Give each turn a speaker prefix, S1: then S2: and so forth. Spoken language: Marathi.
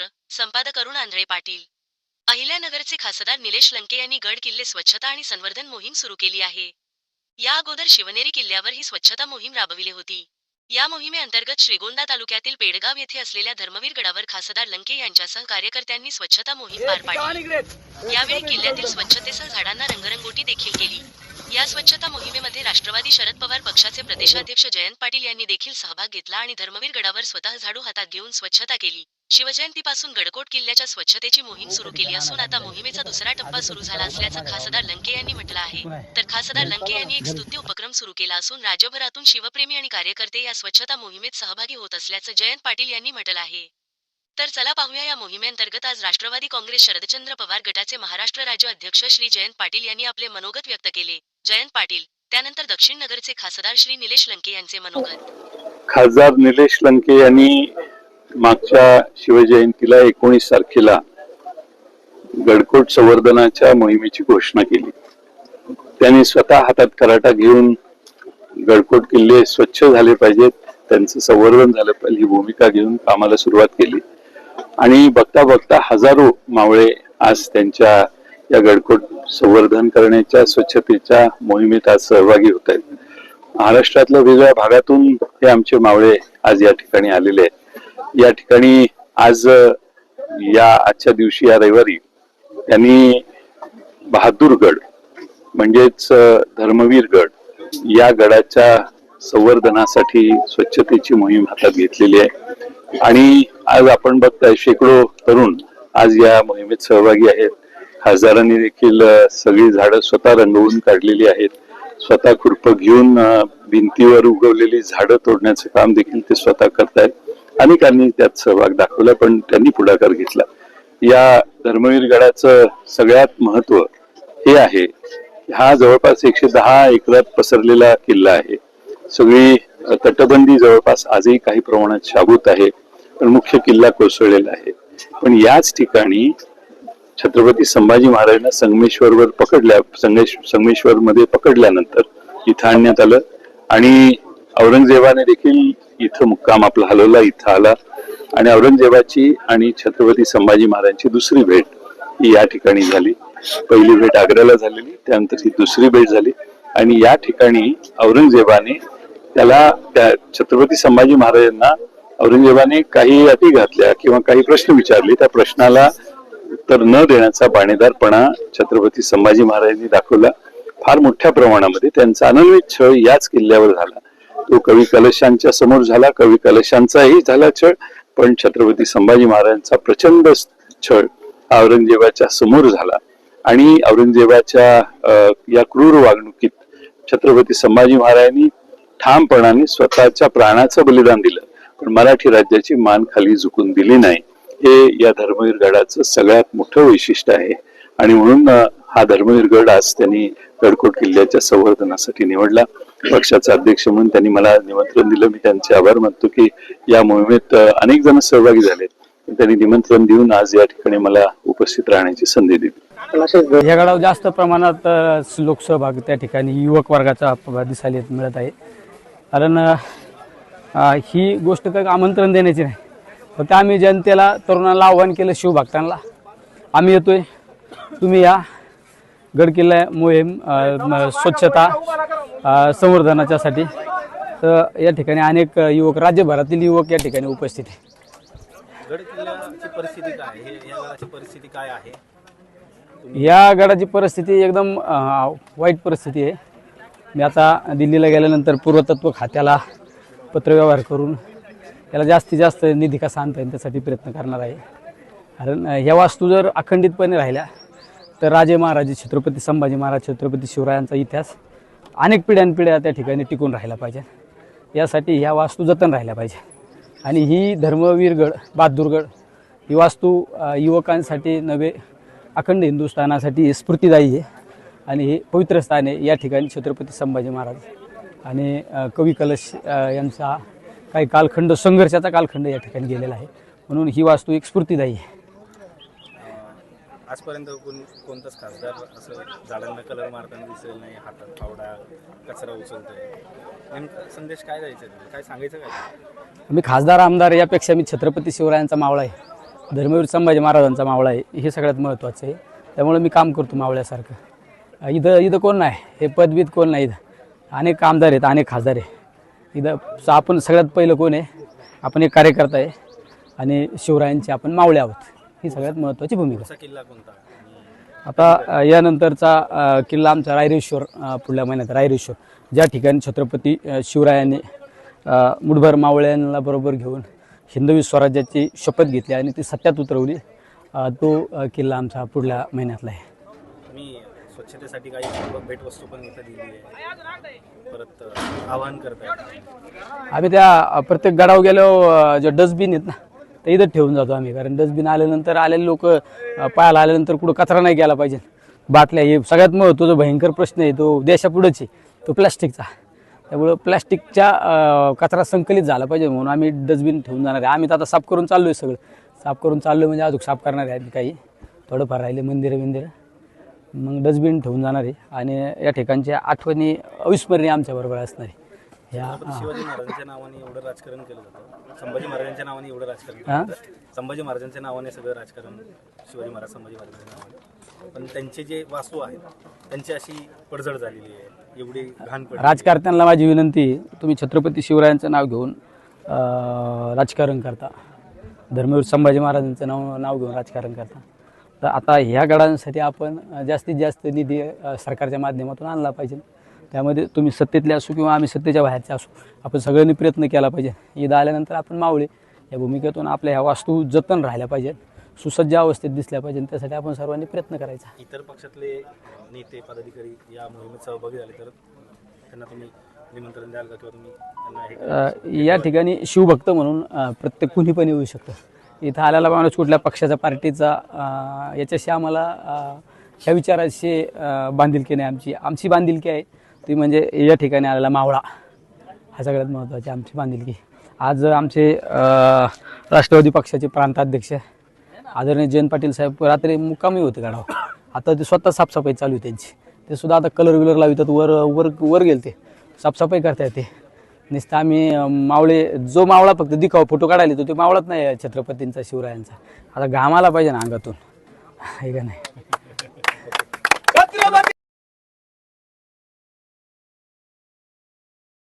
S1: महाराष्ट्र संपादक अरुण आंधळे पाटील. अहिल्यानगरचे खासदार निलेश लंके यांनी गड किल्ले स्वच्छता आणि संवर्धन मोहीम सुरू केली आहे. या अगोदर शिवनेरी किल्ल्यावर ही स्वच्छता मोहीम राबविली होती. या मोहिमेअंतर्गत श्रीगोंदा तालुक्यातील पेडगाव येथे असलेल्या धर्मवीर गडावर खासदार लंके यांच्यासह कार्यकर्त्यांनी स्वच्छता मोहीम पार पाडली. यावेळी किल्ल्यातील स्वच्छतेसह झाडांना रंगरंगोटी देखील केली. या स्वच्छता मोहिमेमध्ये राष्ट्रवादी शरद पवार पक्षाचे प्रदेशाध्यक्ष जयंत पाटील यांनी देखील सहभाग घेतला आणि धर्मवीर गडावर स्वतः झाडू हातात घेऊन स्वच्छता केली. शिवजयंतीपासून गडकोट किल्ल्याच्या स्वच्छतेची मोहीम सुरू केली असून आता मोहिमेचा दुसरा टप्पा सुरू झाला असल्याचं खासदार लंके यांनी म्हटलं आहे. तर खासदार लंके यांनी एक स्तुत्य उपक्रम सुरू केला असून राज्यभरातून शिवप्रेमी आणि कार्यकर्ते या स्वच्छता मोहिमेत सहभागी होत असल्याचं जयंत पाटील यांनी म्हटलं आहे. तर चला पाहूया या मोहिमेअंतर्गत आज राष्ट्रवादी काँग्रेस शरदचंद्र पवार गटाचे महाराष्ट्र राज्य अध्यक्ष श्री जयंत पाटील यांनी आपले मनोगत व्यक्त केले. जयंत पाटील त्यानंतर दक्षिण नगरचे खासदार श्री निलेश लंके यांचे मनोगत.
S2: खासदार निलेश लंके यांनी मागच्या शिवजयंतीला एकोणीस तारखेला गडकोट संवर्धनाच्या मोहिमेची घोषणा केली. त्यांनी स्वतः हातात कराटा घेऊन गडकोट किल्ले स्वच्छ झाले पाहिजेत त्यांचं संवर्धन झालं पाहिजे ही भूमिका घेऊन कामाला सुरुवात केली. आणि बघता बघता हजारो मावळे आज त्यांच्या या गडकोट संवर्धन करण्याच्या स्वच्छतेच्या मोहिमेत आज सहभागी होत आहेत. महाराष्ट्रातल्या वेगवेगळ्या भागातून हे आमचे मावळे आज या ठिकाणी आलेले आहेत. या ठिकाणी आज या आजच्या दिवशी या रविवारी त्यांनी बहादूरगड म्हणजेच धर्मवीर गड या गडाच्या संवर्धनासाठी स्वच्छतेची मोहीम हातात घेतलेली आहे. आणि आज आपण बघताय शेकडो तरुण आज या मोहिमेत सहभागी आहेत. खासदारांनी देखील सगळी झाडं स्वतः रंगवून काढलेली आहेत. स्वतः खुरपं घेऊन भिंतीवर उगवलेली झाडं तोडण्याचं काम देखील ते स्वतः करतायत. अनेकांनी त्यात सहभाग दाखवला पण त्यांनी पुढाकार घेतला. या धर्मवीर गडाचं सगळ्यात महत्त्व हे आहे हा जवळपास एकशे दहा एकरात पसरलेला किल्ला आहे. सगळी तटबंदी जवळपास आजही काही प्रमाणात शाबूत आहे पण मुख्य किल्ला कोसळलेला आहे. पण याच ठिकाणी छत्रपती संभाजी महाराजांना संगमेश्वरवर पकडल्या संगमेश संगमेश्वर मध्ये पकडल्यानंतर इथं आणण्यात आलं. आणि औरंगजेबाने देखील इथं मुक्काम आपला हलवला इथं आला. आणि औरंगजेबाची आणि छत्रपती संभाजी महाराजांची दुसरी भेट ही या ठिकाणी झाली. पहिली भेट आग्र्याला झालेली त्यानंतर ही दुसरी भेट झाली. आणि या ठिकाणी औरंगजेबाने त्याला त्या छत्रपती संभाजी महाराजांना औरंगजेबाने काही अटी घातल्या किंवा काही प्रश्न विचारले. त्या प्रश्नाला उत्तर न देण्याचा बाणेदारपणा छत्रपती संभाजी महाराजांनी दाखवला. फार मोठ्या प्रमाणामध्ये त्यांचा अनन्वित छळ याच किल्ल्यावर झाला. तो कवी कलशांच्या समोर झाला. कवी कलशांचाही झाला छळ पण छत्रपती संभाजी महाराजांचा प्रचंड छळ औरंगजेबाच्या समोर झाला. आणि औरंगजेबाच्या या क्रूर वागणुकीत छत्रपती संभाजी महाराजांनी ठामपणाने स्वतःच्या प्राणाचं बलिदान दिलं. पण मराठी राज्याची मान खाली झुकून दिली नाही. हे या धर्मवीर गडाचं सगळ्यात मोठं वैशिष्ट्य आहे. आणि म्हणून हा धर्मवीर गड आज त्यांनी गडकोट किल्ल्याच्या संवर्धनासाठी निवडला. पक्षाचा अध्यक्ष म्हणून त्यांनी मला निमंत्रण दिलं. मी त्यांचे आभार मानतो की या मोहिमेत अनेक जण सहभागी झाले त्यांनी निमंत्रण देऊन आज या ठिकाणी मला उपस्थित राहण्याची संधी दिली.
S3: या गडावर जास्त प्रमाणात लोकसहभाग त्या ठिकाणी युवक वर्गाचा दिसायला मिळत आहे. कारण ही गोष्ट काही आमंत्रण देण्याची नाही. फक्त आम्ही जनतेला तरुणांना आव्हान केलं शिवभक्तांना आम्ही येतोय. तुम्ही या. गडकिल्ला मोहीम स्वच्छता संवर्धनाच्यासाठी. तर या ठिकाणी अनेक युवक राज्यभरातील युवक या ठिकाणी उपस्थित आहे
S4: परिस्थिती काय आहे? या गडाची परिस्थिती काय आहे?
S3: या गडाची परिस्थिती एकदम अ, वाईट परिस्थिती आहे. मी आता दिल्लीला गेल्यानंतर पुरातत्व खात्याला पत्रव्यवहार करून याला जास्तीत जास्त निधी कसा आणता येईल त्यासाठी प्रयत्न करणार आहे. कारण ह्या वास्तू जर अखंडितपणे राहिल्या तर राजे महाराजे छत्रपती संभाजी महाराज छत्रपती शिवरायांचा इतिहास अनेक पिढ्यानपिढ्या त्या ठिकाणी टिकून राहिला पाहिजे. यासाठी ह्या वास्तू जतन राहिल्या पाहिजे. आणि ही धर्मवीरगड बहादूरगड ही वास्तू युवकांसाठी नवे अखंड हिंदुस्थानासाठी स्फूर्तिदायी आहे. आणि हे पवित्र स्थान आहे या ठिकाणी छत्रपती संभाजी महाराज आणि कवी कलश यांचा काही कालखंड संघर्षाचा कालखंड या ठिकाणी गेलेला आहे. म्हणून ही वास्तू एक स्फूर्तिदायी आहे.
S4: आजपर्यंत कोण कोणताच खासदार असं झाडांना कलर मारताना दिसेल नाही हातात फावडा कचरा उचलतोय. नेमका संदेश काय द्यायचा आहे? काय सांगायचं काय?
S3: मी खासदार आमदार यापेक्षा मी छत्रपती शिवरायांचा मावळा आहे. धर्मवीर संभाजी महाराजांचा मावळा आहे. हे सगळ्यात महत्त्वाचं आहे. त्यामुळे मी काम करतो मावळ्यासारखं. इथं इथं कोण नाही? हे पदवीत कोण नाही? इथं अनेक आमदार आहेत अनेक खासदार आहे इथं आपण सगळ्यात पहिलं कोण आहे? आपण एक कार्यकर्ता आहे आणि शिवरायांचे आपण मावळे आहोत. ही सगळ्यात महत्त्वाची भूमिका.
S4: किल्ला कोणता?
S3: आता यानंतरचा किल्ला आमचा रायरेश्वर पुढल्या महिन्यात रायरेश्वर. ज्या ठिकाणी छत्रपती शिवरायांनी मुठभर मावळ्यांना बरोबर घेऊन हिंदवी स्वराज्याची शपथ घेतली आणि ती सत्यात उतरवली तो किल्ला आमचा पुढल्या महिन्यातला आहे.
S4: स्वच्छतेसाठी काही भेटवस्तू पण इथं दिली आहे. परत आवाहन करताय.
S3: आम्ही त्या प्रत्येक गडाव गेलो जे डस्टबिन आहेत ना ते इथं ठेवून जातो आम्ही. कारण डस्टबिन आल्यानंतर आलेले लोक पाहायला आल्यानंतर कुठं कचरा नाही गेला पाहिजे. बाटल्या हे सगळ्यात महत्त्वाचा भयंकर प्रश्न आहे तो देशापुढंच आहे तो प्लॅस्टिकचा. त्यामुळं प्लॅस्टिकच्या कचरा संकलित झाला पाहिजे म्हणून आम्ही डस्टबिन ठेवून जाणार आहे. आम्ही तर आता साफ करून चाललो आहे सगळं. साफ करून चाललो म्हणजे अजून साफ करणार आहे आम्ही काही. थोडंफार राहिले मंदिरं बिंदिरं मग डस्टबिन ठेवून जाणार आहे आणि या ठिकाणच्या आठवणी अविस्मरणीय आमच्याबरोबर असणार आहे.
S4: छत्रपती शिवाजी महाराजांच्या नावाने एवढं राजकारण केलं जातं. संभाजी महाराजांच्या नावाने एवढं राजकारण केलं
S3: हा?
S4: जातं. संभाजी महाराजांच्या नावाने सगळं राजकारण शिवाजी महाराज संभाजी महाराजांच्या नावाने. पण त्यांचे जे वास्तू आहेत त्यांची अशी पडझड झालेली आहे. एवढी घाण पडली
S3: राजकारत्यांना माझी विनंती तुम्ही छत्रपती शिवरायांचं नाव घेऊन राजकारण करता. धर्मवीर संभाजी महाराजांचं नाव नाव घेऊन राजकारण करता. तर आता ह्या गडांसाठी आपण जास्तीत जास्त निधी सरकारच्या माध्यमातून आणला पाहिजे. त्यामध्ये तुम्ही सत्तेतले असो किंवा आम्ही सत्तेच्या बाहेरचे असो आपण सगळ्यांनी प्रयत्न केला पाहिजे. ईद आल्यानंतर आपण मावळे या भूमिकेतून आपल्या ह्या वास्तू जतन राहिल्या पाहिजेत सुसज्ज अवस्थेत दिसल्या पाहिजे त्यासाठी आपण सर्वांनी प्रयत्न करायचा.
S4: इतर पक्षातले नेते पदाधिकारी या मोहिमेत सहभागी झाले तर त्यांना तुम्ही निमंत्रण द्याल का किंवा तुम्ही
S3: या ठिकाणी शिवभक्त म्हणून प्रत्येक कुणी पण येऊ शकतं. इथं आलेला माणूस कुठल्या पक्षाचा पार्टीचा याच्याशी आम्हाला ह्या विचाराशी बांधिलकी नाही आमची आमची बांधिलकी आहे. ती म्हणजे या ठिकाणी आलेला मावळा. हा सगळ्यात महत्त्वाची आमची बांधिलकी. आज आमचे राष्ट्रवादी पक्षाचे प्रांताध्यक्ष आदरणीय जयंत पाटील साहेब रात्री मुक्कामी होते गाडावर. आता ते स्वतः साफसफाई चालू आहे त्यांची. ते सुद्धा आता कलर विलर लावितात वर वर वर गेले ते साफसफाई करता येते नुसतं आम्ही मावळे जो मावळा फक्त दिखाव फोटो काढायला तो ते मावळाच नाही आहे छत्रपतींचा शिवरायांचा. आता घामाला पाहिजे ना अंगातून. हे का नाही?